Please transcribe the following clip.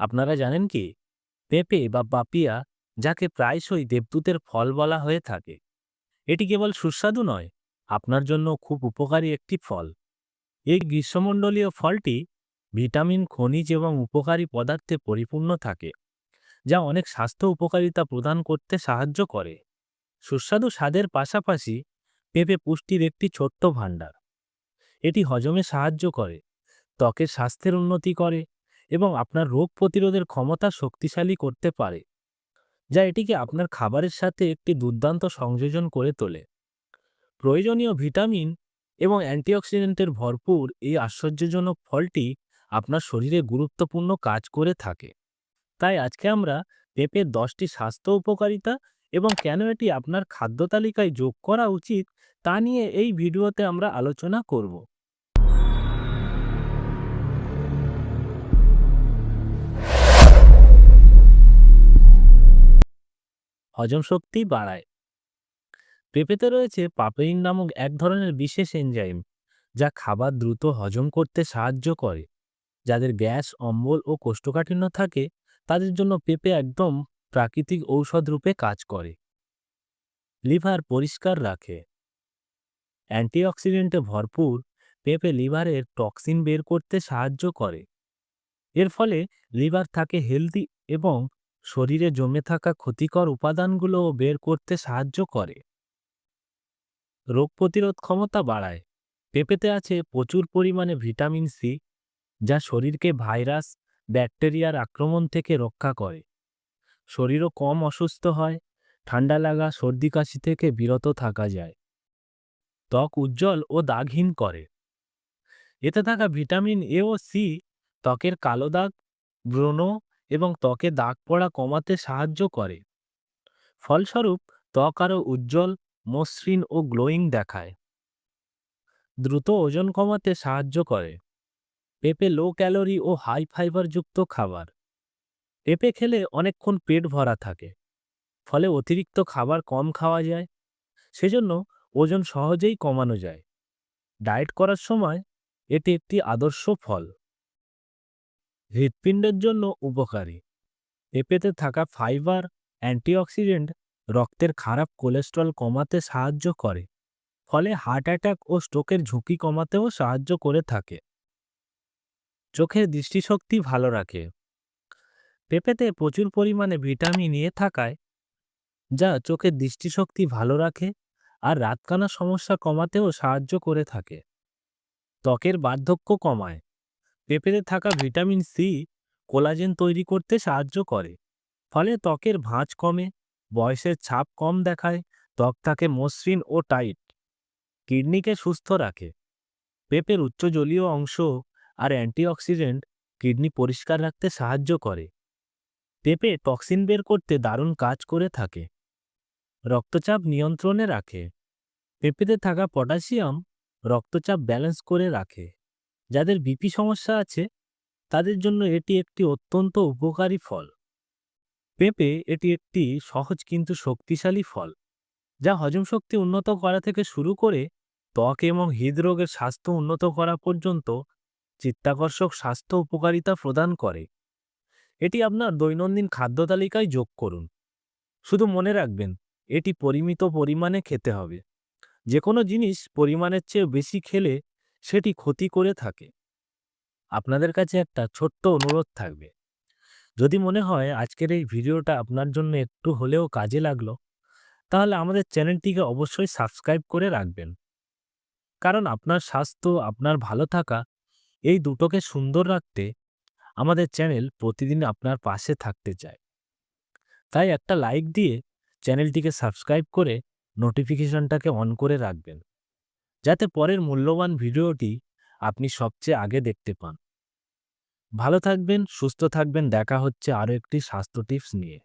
আপনারা জানেন কি? পেঁপে বা পাপিয়া যাকে প্রায়শই দেবদূতের ফল বলা হয়ে থাকে। এটি কেবল সুস্বাদু নয়, আপনার জন্য খুব উপকারী একটি ফল। এই গ্রীষ্মমণ্ডলীয় ফলটি ভিটামিন, খনিজ এবং উপকারী পদার্থে পরিপূর্ণ থাকে, যা অনেক স্বাস্থ্য উপকারিতা প্রদান করতে সাহায্য করে। সুস্বাদু স্বাদের পাশাপাশি পেঁপে পুষ্টির একটি ছোট্ট ভাণ্ডার। এটি হজমে সাহায্য করে, ত্বকের স্বাস্থ্যের উন্নতি করে এবং আপনার রোগ প্রতিরোধের ক্ষমতা শক্তিশালী করতে পারে, যা এটিকে আপনার খাবারের সাথে একটি দুর্দান্ত সংযোজন করে তোলে। প্রয়োজনীয় ভিটামিন এবং অ্যান্টিঅক্সিডেন্টের ভরপুর এই আশ্চর্যজনক ফলটি আপনার শরীরে গুরুত্বপূর্ণ কাজ করে থাকে। তাই আজকে আমরা পেঁপের দশটি স্বাস্থ্য উপকারিতা এবং কেন এটি আপনার খাদ্য তালিকায় যোগ করা উচিত তা নিয়ে এই ভিডিওতে আমরা আলোচনা করব। হজম শক্তি বাড়ায়। পেঁপেতে রয়েছে পাপেইন নামক এক ধরনের বিশেষ এনজাইম যা খাবার দ্রুত হজম করতে সাহায্য করে। যাদের গ্যাস, অম্বল ও কোষ্ঠকাঠিন্য থাকে, তাদের জন্য পেঁপে একদম প্রাকৃতিক ঔষধ রূপে কাজ করে। লিভার পরিষ্কার রাখে। অ্যান্টিঅক্সিডেন্টে ভরপুর পেঁপে লিভারের টক্সিন বের করতে সাহায্য করে। এর ফলে লিভার থাকে হেলদি এবং শরীরে জমে থাকা ক্ষতিকর উপাদানগুলোও বের করতে সাহায্য করে। রোগ প্রতিরোধ ক্ষমতা বাড়ায়। পেঁপেতে আছে প্রচুর পরিমাণে ভিটামিন সি, যা শরীরকে ভাইরাস, ব্যাকটেরিয়ার আক্রমণ থেকে রক্ষা করে। শরীরও কম অসুস্থ হয়, ঠান্ডা লাগা, সর্দি কাশি থেকে বিরত থাকা যায়। ত্বক উজ্জ্বল ও দাগহীন করে। এতে থাকা ভিটামিন এ ও সি, ত্বকের কালো দাগ ব্রণ এবং ত্বকে দাগ পড়া কমাতে সাহায্য করে। ফলস্বরূপ, ত্বক আরও উজ্জ্বল, মসৃণ ও গ্লোয়িং দেখায়। দ্রুত ওজন কমাতে সাহায্য করে। পেঁপে লো ক্যালোরি ও হাই ফাইবারযুক্ত খাবার। পেঁপে খেলে অনেকক্ষণ পেট ভরা থাকে। ফলে অতিরিক্ত খাবার কম খাওয়া যায়। সেজন্য ওজন সহজেই কমানো যায়। ডায়েট করার সময় এটি একটি আদর্শ ফল। হৃৎপিণ্ডের জন্য উপকারী। পেঁপেতে থাকা ফাইবার, অ্যান্টিঅক্সিডেন্ট রক্তের খারাপ কোলেস্ট্রল কমাতে সাহায্য করে, ফলে হার্ট অ্যাটাক ও স্ট্রোকের ঝুঁকি কমাতেও সাহায্য করে থাকে। চোখের দৃষ্টিশক্তি ভালো রাখে। পেঁপেতে প্রচুর পরিমাণে ভিটামিন এ থাকায়, যা চোখের দৃষ্টিশক্তি ভালো রাখে আর রাতকানা সমস্যা কমাতেও সাহায্য করে থাকে। ত্বকের বার্ধক্য কমায়। পেঁপেতে থাকা ভিটামিন সি কোলাজেন তৈরি করতে সাহায্য করে। ফলে ত্বকের ভাঁজ কমে, বয়সের ছাপ কম দেখায়, ত্বক থাকে মসৃণ ও টাইট। কিডনিকে সুস্থ রাখে। পেঁপের উচ্চ জলীয় অংশ আর অ্যান্টিঅক্সিডেন্ট কিডনি পরিষ্কার রাখতে সাহায্য করে। পেঁপে টক্সিন বের করতে দারুণ কাজ করে থাকে। রক্তচাপ নিয়ন্ত্রণে রাখে। পেঁপেতে থাকা পটাশিয়াম রক্তচাপ ব্যালেন্স করে রাখে। যাদের বিপি সমস্যা আছে, তাদের জন্য এটি একটি অত্যন্ত উপকারী ফল। পেঁপে এটি একটি সহজ কিন্তু শক্তিশালী ফল, যা হজম শক্তি উন্নত করা থেকে শুরু করে ত্বক এবং হৃদরোগের স্বাস্থ্য উন্নত করা পর্যন্ত চিত্তাকর্ষক স্বাস্থ্য উপকারিতা প্রদান করে। এটি আপনার দৈনন্দিন খাদ্য তালিকায় যোগ করুন। শুধু মনে রাখবেন, এটি পরিমিত পরিমাণে খেতে হবে। যে কোনো জিনিস পরিমাণের চেয়ে বেশি খেলে সেটি ক্ষতি করে থাকে। আপনাদের কাছে একটা ছোট্ট অনুরোধ থাকবে। যদি মনে হয় আজকের এই ভিডিওটা আপনার জন্য একটু হলেও কাজে লাগল, তাহলে আমাদের চ্যানেলটিকে অবশ্যই সাবস্ক্রাইব করে রাখবেন। কারণ আপনার স্বাস্থ্য, আপনার ভালো থাকা, এই দুটোকে সুন্দর রাখতে আমাদের চ্যানেল প্রতিদিন আপনার পাশে থাকতে চায়। তাই একটা লাইক দিয়ে চ্যানেলটিকে সাবস্ক্রাইব করে নোটিফিকেশনটাকে অন করে রাখবেন। যাতে পরের মূল্যবান ভিডিওটি আপনি সবচেয়ে আগে দেখতে পান। ভালো থাকবেন, সুস্থ থাকবেন, দেখা হচ্ছে আরও একটি স্বাস্থ্য টিপস নিয়ে।